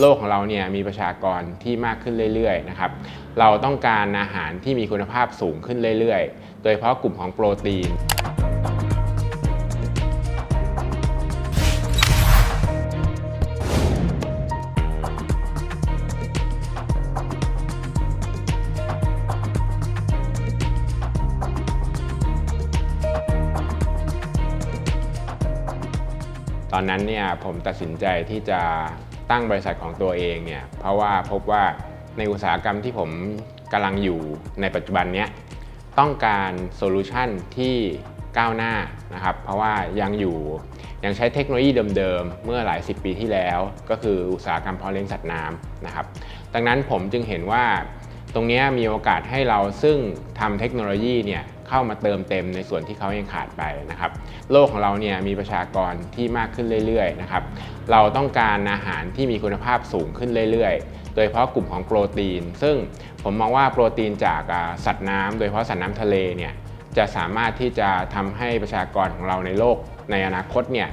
โลกของเราเนี่ยมีประชากรที่มากขึ้นเรื่อยๆนะครับ เราต้องการอาหารที่มีคุณภาพสูงขึ้นเรื่อยๆ โดยเฉพาะกลุ่มของโปรตีนตอนนั้นเนี่ยผมตัดสินใจที่จะ ตั้งบริษัทของตัวเองเนี่ยเพราะว่าพบว่าในอุตสาหกรรมที่ผมกำลังอยู่ในปัจจุบันเนี้ยต้องการโซลูชันที่ก้าวหน้านะครับเพราะว่ายังอยู่ยังใช้เทคโนโลยีเดิมๆ เมื่อหลายสิบปีที่แล้ว ก็คืออุตสาหกรรมเพาะเลี้ยงสัตว์น้ำนะครับดังนั้นผมจึงเห็นว่า ตรงนี้มีโอกาสให้เราซึ่งทำเทคโนโลยีเนี่ยเข้ามาเติมเต็มในส่วนที่เขายังขาดไปนะครับ โลกของเราเนี่ยมีประชากรที่มากขึ้นเรื่อยๆนะครับ เราต้องการอาหารที่มีคุณภาพสูงขึ้นเรื่อยๆ โดยเฉพาะกลุ่มของโปรตีน ซึ่งผมมองว่าโปรตีนจากสัตว์น้ำโดยเฉพาะสัตว์น้ำทะเลเนี่ยจะสามารถที่จะทำให้ประชากรของเราในโลกในอนาคตเนี่ย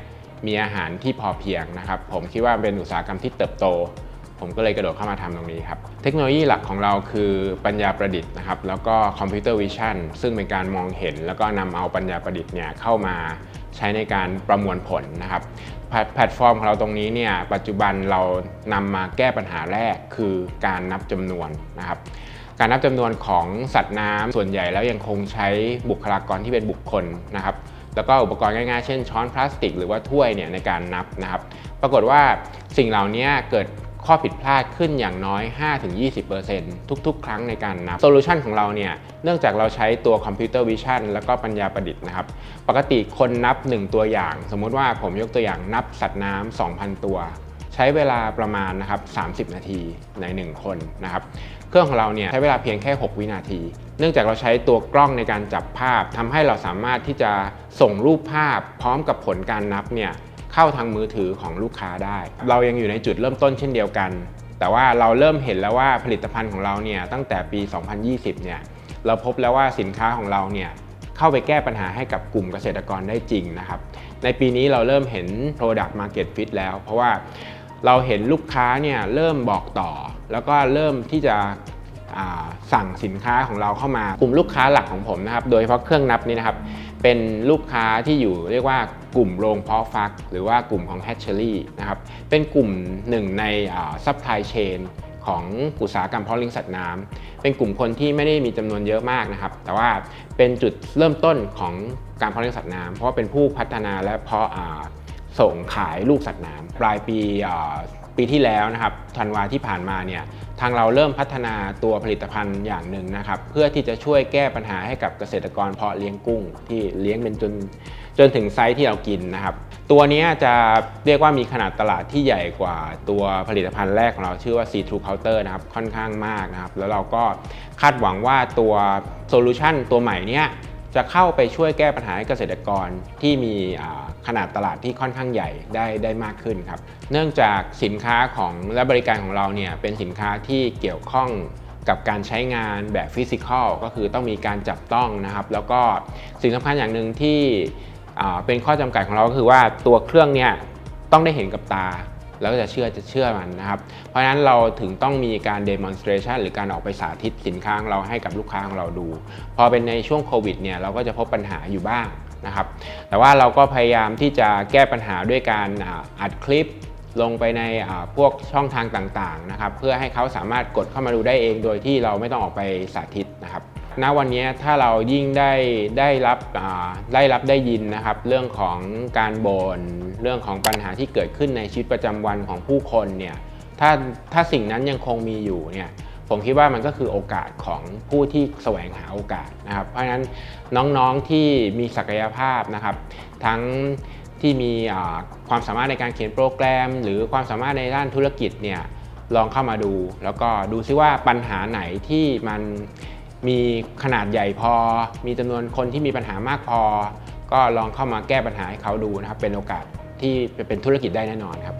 มีอาหารที่พอเพียงนะครับ ผมคิดว่าเป็นอุตสาหกรรมที่เติบโต ผมก็เลยกระโดดเข้ามาทำตรงนี้ครับ เทคโนโลยีหลักของเราคือปัญญาประดิษฐ์นะครับ แล้วก็คอมพิวเตอร์วิชั่นซึ่งเป็นการมองเห็น แล้วก็นำเอาปัญญาประดิษฐ์เนี่ยเข้ามาใช้ในการประมวลผลนะครับแพลแพลตฟอร์มของเราตรงนี้เนี่ยปัจจุบันเรานำมาแก้ปัญหาแรกคือการนับจำนวนนะครับการนับจำนวนของสัตว์น้ำส่วนใหญ่แล้วยังคงใช้บุคลากรที่เป็นบุคคลนะครับแล้วก็อุปกรณ์ง่ายๆ เช่นช้อนพลาสติก หรือว่าถ้วยเนี่ยในการนับนะครับ ปรากฏว่าสิ่งเหล่านี้เกิด ข้อผิดพลาดขึ้นอย่างน้อย 5-20%ทุกๆ ครั้งในการนับโซลูชันของเราเนี่ยเนื่องจากเราใช้ตัวคอมพิวเตอร์วิชั่นแล้วก็ปัญญาประดิษฐ์นะครับ ปกติคนนับ 1 ตัวอย่าง สมมุติว่าผมยกตัวอย่างนับสัตว์น้ำ2,000 ตัว ใช้เวลาประมาณนะครับ30 นาทีใน 1 คนนะครับเครื่องของเราเนี่ยใช้เวลาเพียงแค่ 6 วินาที เนื่องจากเราใช้ตัวกล้องในการจับภาพทำให้เราสามารถที่จะส่งรูปภาพพร้อมกับผลการนับเนี่ย เข้าทางมือถือของลูกค้าได้ เรายังอยู่ในจุดเริ่มต้นเช่นเดียวกัน แต่ว่าเราเริ่มเห็นแล้วว่าผลิตภัณฑ์ของเราเนี่ยตั้งแต่ปี 2020 เนี่ยเราพบแล้วว่าสินค้าของเราเนี่ยเข้าไปแก้ปัญหาให้กับกลุ่มเกษตรกรได้จริงนะครับในปีนี้เราเริ่มเห็น Product Market Fit แล้ว เพราะว่าเราเห็นลูกค้าเนี่ยเริ่มบอกต่อ แล้วก็เริ่มที่จะสั่งสินค้าของเราเข้ามากลุ่มลูกค้าหลักของผมนะครับ โดยเฉพาะเครื่องนับนี้นะครับ เป็นลูกค้าที่อยู่เรียกว่ากลุ่มโรงเพาะฟัก หรือว่ากลุ่มของ hatchery นะครับ เป็นกลุ่มหนึ่งในซัพพลายเชนของอุตสาหกรรมเพาะเลี้ยงสัตว์น้ำเป็นกลุ่มคนที่ไม่ได้มีจำนวนเยอะมากนะครับ แต่ว่าเป็นจุดเริ่มต้นของการเพาะเลี้ยงสัตว์น้ำเพราะเป็นผู้พัฒนาและเพาะส่งขายลูกสัตว์น้ำปลายปี ปีที่แล้วนะครับธันวาที่ผ่านมาเนี่ยทางเราเริ่มพัฒนาตัวผลิตภัณฑ์อย่างหนึ่งนะครับ เพื่อที่จะช่วยแก้ปัญหาให้กับเกษตรกรเพาะเลี้ยงกุ้ง ที่เลี้ยงเป็นจนจนถึงไซส์ที่เรากินนะครับ ตัวนี้จะเรียกว่ามีขนาดตลาดที่ใหญ่กว่าตัวผลิตภัณฑ์แรกของเราชื่อว่า C True Counter นะครับค่อนข้างมากนะครับ แล้วเราก็คาดหวังว่าตัวโซลูชันตัวใหม่เนี้ย จะเข้าไปช่วยแก้ปัญหาให้เกษตรกรที่มีขนาดตลาดที่ค่อนข้างใหญ่ได้ได้มากขึ้นครับ เนื่องจากสินค้าของและบริการของเราเนี่ยเป็นสินค้าที่เกี่ยวข้องกับการใช้งานแบบฟิสิกอลก็คือต้องมีการจับต้องนะครับ แล้วก็สิ่งสำคัญอย่างหนึ่งที่เป็นข้อจำกัดของเราก็คือว่าตัวเครื่องเนี่ยต้องได้เห็นกับตา แล้วก็จะเชื่อจะเชื่อมันนะครับ เพราะฉะนั้นเราถึงต้องมีการ demonstration หรือการออกไปสาธิตสินค้าของเราให้กับลูกค้าของเราดู พอเป็นในช่วงโควิดเนี่ยเราก็จะพบปัญหาอยู่บ้างนะครับ แต่ว่าเราก็พยายามที่จะแก้ปัญหาด้วยการอัดคลิปลงไปในพวกช่องทางต่างๆนะครับ เพื่อให้เขาสามารถกดเข้ามาดูได้เองโดยที่เราไม่ต้องออกไปสาธิตนะครับ ณวันนี้ถ้าเรายิ่งได้ได้รับได้รับได้ยินนะครับ เรื่องของการบน่นเรื่องของปัญหาที่เกิดขึ้นในชีวิตประจำวันของผู้คนเนี่ยถ้าถ้าสิ่งนั้นยังคงมีอยู่เนี่ยผมคิดว่ามันก็คือโอกาสของผู้ที่แสวงหาโอกาสนะครับ เพราะฉะนั้นน้องๆที่มีศักยภาพนะครับ ทั้งที่มีความสามารถในการเขียนโปรแกรม หรือความสามารถในด้านธุรกิจเนี่ยลองเข้ามาดู แล้วก็ดูซิว่าปัญหาไหนที่มัน มีขนาดใหญ่พอ มีจำนวนคนที่มีปัญหามากพอ ก็ลองเข้ามาแก้ปัญหาให้เขาดูนะครับ เป็นโอกาสที่เป็นธุรกิจได้แน่นอนครับ